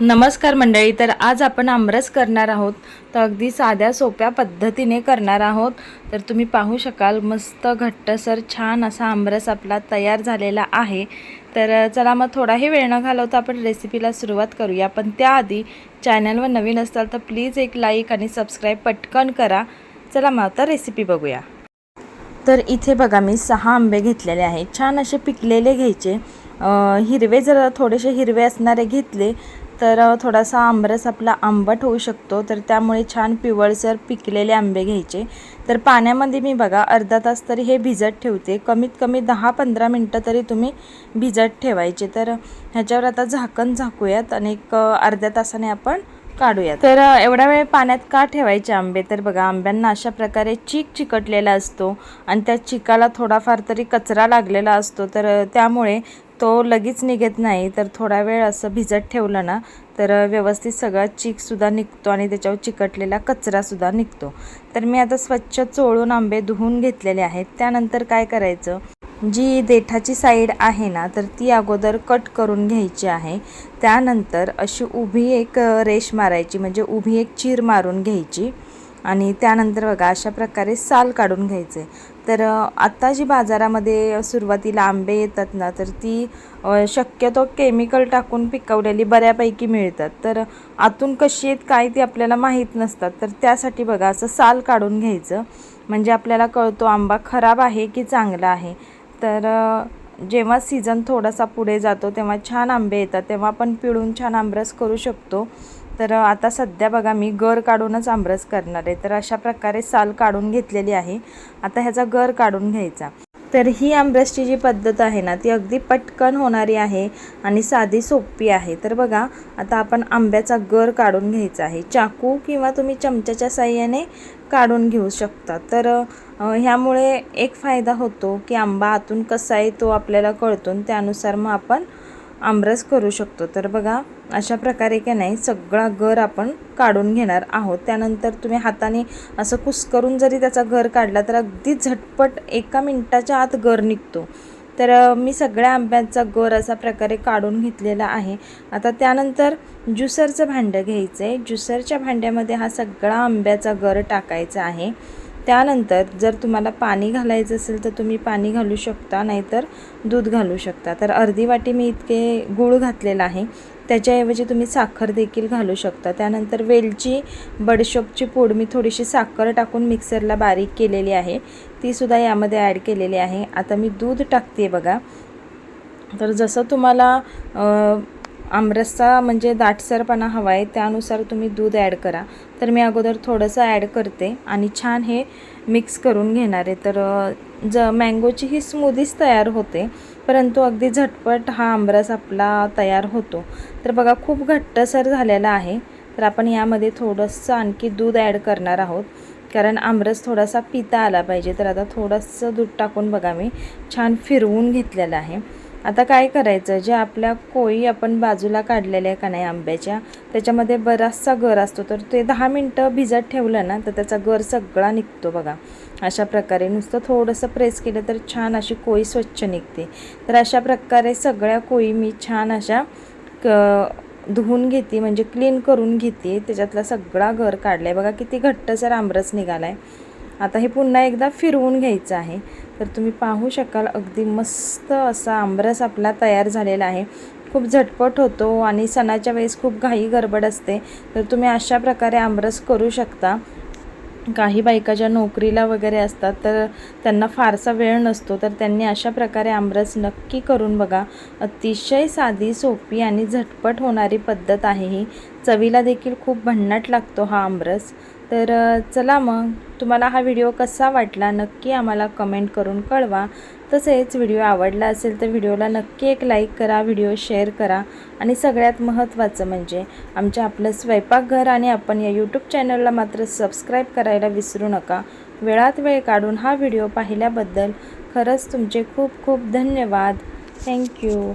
नमस्कार मंडळी तर आज आपण आमरस करणार आहोत. तर अगदी साध्या सोप्या पद्धतीने करणार आहोत. तर तुम्ही पाहू शकाल मस्त घट्टसर छान असा आमरस आपला तयार झालेला आहे. तर चला मग थोडाही वेळ न घालवता आपण रेसिपीला सुरुवात करूया. पण त्याआधी चॅनलवर नवीन असाल तर प्लीज एक लाईक आणि सबस्क्राईब पटकन करा. चला मग आता रेसिपी बघूया. तर इथे बघा मी सहा आंबे घेतलेले आहेत. छान असे पिकलेले घ्यायचे. हिरवे जर थोडेसे हिरवे असणारे घेतले तर थोडासा आंबरस आपला आंबट होऊ शकतो. तर त्यामुळे छान पिवळसर पिकलेले आंबे घ्यायचे. तर पाण्यामध्ये मी बघा अर्धा तास तरी हे भिजत ठेवते. कमीत कमी दहा पंधरा मिनटं तरी तुम्ही भिजत ठेवायचे. तर ह्याच्यावर आता झाकण झाकूयात आणि एक अर्ध्या तासाने आपण काढूयात. तर एवढ्या एवढा वेळ पाण्यात का ठेवायचे आंबे? तर बघा आंब्यांना अशा प्रकारे चीक चिकटलेला असतो आणि त्या चिकाला थोडाफार तरी कचरा लागलेला असतो. तर त्यामुळे तो लगेच निघत नाही तर थोडा वेळ असं भिजत ठेवलं ना तर व्यवस्थित सगळा चीकसुद्धा निघतो आणि त्याच्यावर चिकटलेला कचरासुद्धा निघतो. तर मी आता स्वच्छ चोळून आंबे धुवून घेतलेले आहेत. त्यानंतर काय करायचं? जी देठाची साईड आहे ना तर ती अगोदर कट करून घ्यायची आहे. त्यानंतर अशी उभी एक रेश रेष मारायची म्हणजे उभी एक चीर मारून घ्यायची. आणि त्यानंतर बघा अशा प्रकारे साल काढून घ्यायचे. तर आत्ता आता जी बाजारामध्ये सुरुवातीला आंबे येतात ना तर ती शक्यतो केमिकल टाकून पिकवलेली बऱ्यापैकी मिळतात. तर आतून कशी आहेत काय ती आपल्याला माहीत नसतात. तर त्यासाठी बघा असं साल काढून घ्यायचं. म्हणजे आपल्याला कळतो आंबा खराब आहे की चांगला आहे. तर जेव्हा सीझन थोडासा पुढे जातो तेव्हा छान आंबे येतात. तेव्हा आपण पिळून छान आमरस करू शकतो. तर आता सध्या बघा मी गर काढूनच आमरस करणार आहे. तर अशा प्रकारे साल काढून घेतलेली आहे. आता ह्याचा गर काढून घ्यायचा. तर ही आमरसची जी पद्धत आहे ना ती अगदी पटकन होणारी आहे आणि साधी सोपी आहे. तर बघा आता आपण आंब्याचा गर काढून घ्यायचा आहे. चाकू किंवा तुम्ही चमच्याच्या साह्याने काढून घेऊ शकता. तर ह्यामुळे एक फायदा होतो की आंबा आतून कसा आहे तो आपल्याला कळतो आणि त्यानुसार मग आपण आमरस करू शकतो. तर बघा अशा प्रकारे की नाही सगळा गर आपण काढून घेणार आहोत. त्यानंतर तुम्ही हाताने असं कुस्करून जरी त्याचा गर काढला तर अगदी झटपट एका मिनटाच्या आत गर निघतो. तर मी सगळ्या आंब्यांचा गर असा प्रकारे काढून घेतलेला आहे. आता त्यानंतर ज्युसरचं भांडं घ्यायचं आहे ज्युसरच्या भांड्यामध्ये हा सगळा आंब्याचा गर टाकायचा आहे. त्यानंतर जर तुम्हाला पाणी घालायचं असेल तर तुम्ही पाणी घालू शकता नाहीतर दूध घालू शकता. तर अर्धी वाटी मी इतके गूळ घातलेला आहे. त्याच्याऐवजी तुम्ही साखर देखील घालू शकता. त्यानंतर वेलची बडशोपची पूड मी थोडीशी साखर टाकून मिक्सरला बारीक केलेली आहे. तीसुद्धा यामध्ये ॲड केलेली आहे. आता मी दूध टाकते बघा. तर जसं तुम्हाला आमरसचा म्हणजे दाटसरपणा हवा आहे त्यानुसार तुम्ही दूध ॲड करा. तर मी अगोदर थोडंसं ॲड करते आणि छान हे मिक्स करून घेणार आहे. तर ज मँगोची ही स्मूदीच तयार होते परंतु अगदी झटपट हा आमरस आपला तयार होतो. तर बघा खूप घट्टसर झालेला आहे. तर आपण यामध्ये थोडंसं आणखी दूध ॲड करणार आहोत. कारण आमरस थोडासा पिता आला पाहिजे. तर आता थोडंसं दूध टाकून बघा मी छान फिरवून घेतलेलं आहे. आता काय करायचं? जे आपल्या कोळी आपण बाजूला काढलेल्या आहे का नाही आंब्याच्या त्याच्यामध्ये बराचसा गर असतो. तर ते दहा मिनटं भिजत ठेवलं ना तर त्याचा गर सगळा निघतो बघा. अशा प्रकारे नुसतं थोडंसं प्रेस केलं तर छान अशी कोळी स्वच्छ निघते. तर अशा प्रकारे सगळ्या कोळी मी छान अशा क धुवून घेते म्हणजे क्लीन करून घेते. त्याच्यातला सगळा घर काढला आहे बघा किती घट्टसर आमरस निघाला आहे आता हे पुन्हा एकदा फिरवून घ्यायचं आहे. तर तुम्ही पाहू शकाल अगदी मस्त असा आमरस आपला तयार झालेला आहे. खूप झटपट होतो आणि सणाच्या वेळेस खूप घाई गडबड असते. तर तुम्ही अशा प्रकारे आमरस करू शकता. काही बायका ज्या नोकरीला वगैरे असतात तर त्यांना फारसा वेळ नसतो. तर त्यांनी अशा प्रकारे आमरस नक्की करून बघा. अतिशय साधी सोपी आणि झटपट होणारी पद्धत आहे ही. चवीला देखील खूप भन्नाट लागतो हा आमरस. तर चला मग तुम्हाला हा व्हिडिओ कसा वाटला नक्की आम्हाला कमेंट करून कळवा. तसेच व्हिडिओ आवडला असेल तर व्हिडिओला नक्की एक लाईक करा व्हिडिओ शेअर करा आणि सगळ्यात महत्त्वाचं म्हणजे आमच्या आपलं स्वयंपाकघर आणि आपण या यूट्यूब चॅनलला मात्र सबस्क्राईब करायला विसरू नका. वेळात वेळ काढून हा व्हिडिओ पाहिल्याबद्दल खरंच तुमचे खूप खूप धन्यवाद. थँक्यू.